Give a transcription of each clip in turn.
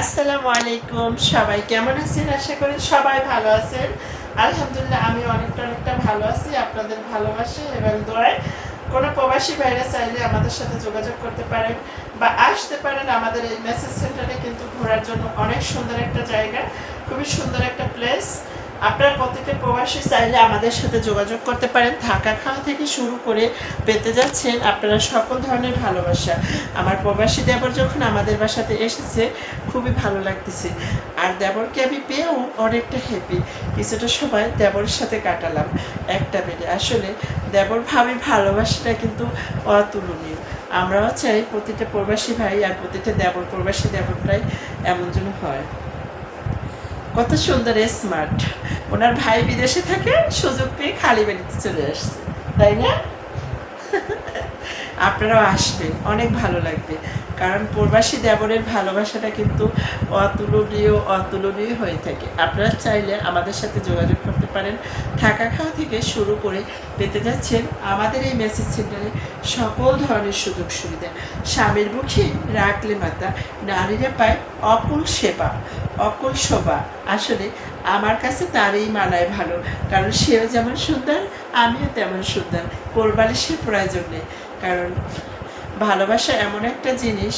আসসালামু আলাইকুম। সবাই কেমন আছেন? আশা করি সবাই ভালো আছেন। আলহামদুলিল্লাহ আমি অনেকটা অনেকটা ভালো আছি, আপনাদের ভালোবাসে এবং দোয়ায়। কোনো প্রবাসী ভাইরা চাইলে আমাদের সাথে যোগাযোগ করতে পারেন বা আসতে পারেন আমাদের এই মেসেজ সেন্টারে কিন্তু ঘোরার জন্য অনেক সুন্দর একটা জায়গা, খুবই সুন্দর একটা প্লেস আপনারা প্রত্যেকটা প্রবাসী চাইলে আমাদের সাথে যোগাযোগ করতে পারেন। থাকা খাওয়া থেকে শুরু করে পেতে যাচ্ছেন আপনারা সকল ধরনের ভালোবাসা। আমার প্রবাসী দেবর যখন আমাদের বাসাতে এসেছে, খুবই ভালো লাগতেছে। আর দেবরকে আমি পেয়েও অনেকটা হ্যাপি কিছুটা সময় দেবরের সাথে কাটালাম একটা বেডে। আসলে দেবর ভাবি ভালোবাসাটা কিন্তু অতুলনীয়। আমরাও চাই প্রতিটা প্রবাসী ভাই আর প্রতিটা দেবর প্রবাসী দেবরটাই এমন যেন হয়। কত সুন্দর স্মার্ট ওনার ভাই বিদেশে থাকে, সুযোগ পেয়ে খালি বাড়িতে চলে আসছে, তাই না? আপনারাও আসবেন, অনেক ভালো লাগবে। কারণ প্রবাসী দেবরের ভালোবাসাটা কিন্তু অতুলনীয় অতুলনীয় হয়ে থাকে। আপনারা চাইলে আমাদের সাথে যোগাযোগ করতে পারেন। থাকা খাওয়া থেকে শুরু করে পেতে যাচ্ছেন আমাদের এই মেসেজ সেন্টারে সকল ধরনের সুযোগ সুবিধা স্বামীর মুখে রাখলে মাতা, নারীরা পায় অকুল সেবা, অকুল শোভা। আসলে আমার কাছে তারই মানায় ভালো, কারণ সেও যেমন সুন্দর, আমিও তেমন সুন্দর। কোরবালিশের প্রয়োজন নেই, কারণ ভালোবাসা এমন একটা জিনিস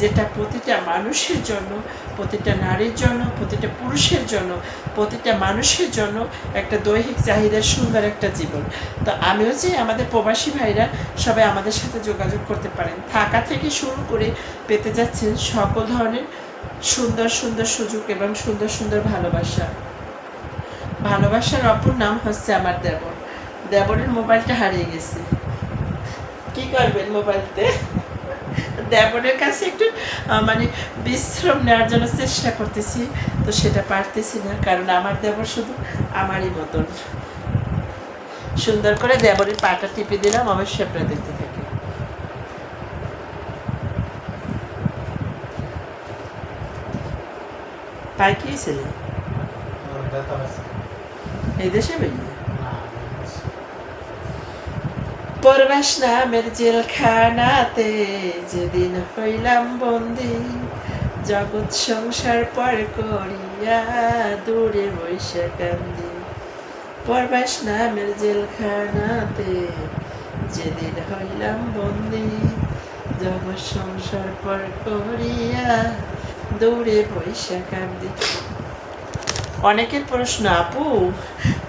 যেটা প্রতিটা মানুষের জন্য, প্রতিটা নারীর জন্য, প্রতিটা পুরুষের জন্য, প্রতিটা মানুষের জন্য একটা দৈহিক চাহিদার সুন্দর একটা জীবন। তো আমিও চাই আমাদের প্রবাসী ভাইরা সবাই আমাদের সাথে যোগাযোগ করতে পারেন। থাকা থেকে শুরু করে পেতে যাচ্ছেন সকল ধরনের সুন্দর সুন্দর সুযোগ এবং সুন্দর সুন্দর ভালোবাসা। ভালোবাসার অপর নাম হচ্ছে আমার দেবর। দেবরের মোবাইলটা হারিয়ে গেছে। কি করবেন মোবাইলতে? দেবরের কাছে একটু মানে বিশ্রাম নেওয়ার জন্য চেষ্টা করতেছি, তো সেটা পারতেছি না, কারণ আমার দেবর শুধু আমারই মতন। সুন্দর করে দেবরের পাটা টিপে দিলাম, অবশ্যই আপনারা দেখতে থাকেন। পায় কি এই দেশে বেরিয়ে পরবাস নামের জেলখানাতে যেদিন হইলাম বন্দি, জগৎ সংসার পর করিয়া দূরে বৈশা কান্দি। পরবাস নামের জেলখানাতে যেদিন হইলাম বন্দি, জগৎ সংসার পর করিয়া দূরে বৈশা কান্দি অনেকের প্রশ্ন, আপু,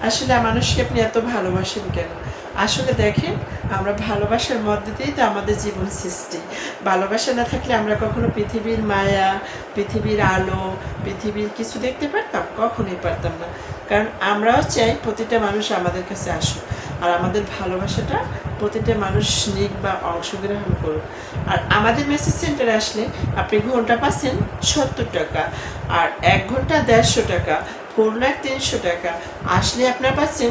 আসলে মানুষকে আপনি এত ভালোবাসেন কেন? আসলে দেখেন, আমরা ভালোবাসার মধ্যে দিয়েই তো আমাদের জীবন সৃষ্টি। ভালোবাসা না থাকলে আমরা কখনো পৃথিবীর মায়া, পৃথিবীর আলো, পৃথিবীর কিছু দেখতে পারতাম, কখনোই পারতাম না। কারণ আমরাও চাই প্রতিটা মানুষ আমাদের কাছে আসুক। আর আমাদের ভালোবাসাটা প্রতিটা মানুষ নিক বা অংশগ্রহণ করুক। আর আমাদের মেসেজ সেন্টারে আসলে আপনি ঘণ্টা পাচ্ছেন সত্তর টাকা, আর এক ঘণ্টা দেড়শো টাকা ফোর লাখ তিনশো টাকা। আসলে আপনার পাচ্ছেন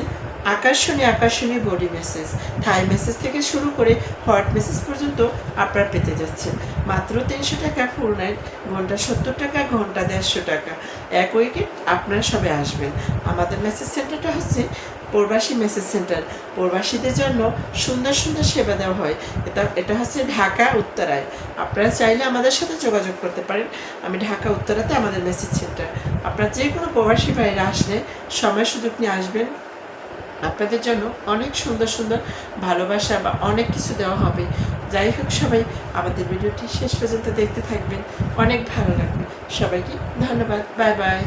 আকর্ষণীয় আকর্ষণীয় বডি মেসেজ থাই মেসেজ থেকে শুরু করে হট মেসেজ পর্যন্ত আপনারা পেতে যাচ্ছেন মাত্র তিনশো টাকা ফুল নাইট ঘণ্টা সত্তর টাকা, ঘণ্টা দেড়শো টাকা। এক উইকে আপনারা সবে আসবেন। আমাদের মেসেজ সেন্টারটা হচ্ছে প্রবাসী মেসেজ সেন্টার প্রবাসীদের জন্য সুন্দর সুন্দর সেবা দেওয়া হয়। এটা এটা হচ্ছে ঢাকা উত্তরায়। আপনারা চাইলে আমাদের সাথে যোগাযোগ করতে পারেন। আমি ঢাকা উত্তরাতে আমাদের মেসেজ সেন্টার আপনারা যে কোনো প্রবাসী বাইরে আসলে সময় সুযোগ নিয়ে আসবেন। আপনাদের জন্য অনেক সুন্দর সুন্দর ভালোবাসা বা অনেক কিছু দেওয়া হবে। যাই হোক সবাই, আমাদের ভিডিওটি শেষ পর্যন্ত দেখতে থাকবেন। অনেক ভালো লাগবে। সবাইকে ধন্যবাদ। Bye bye.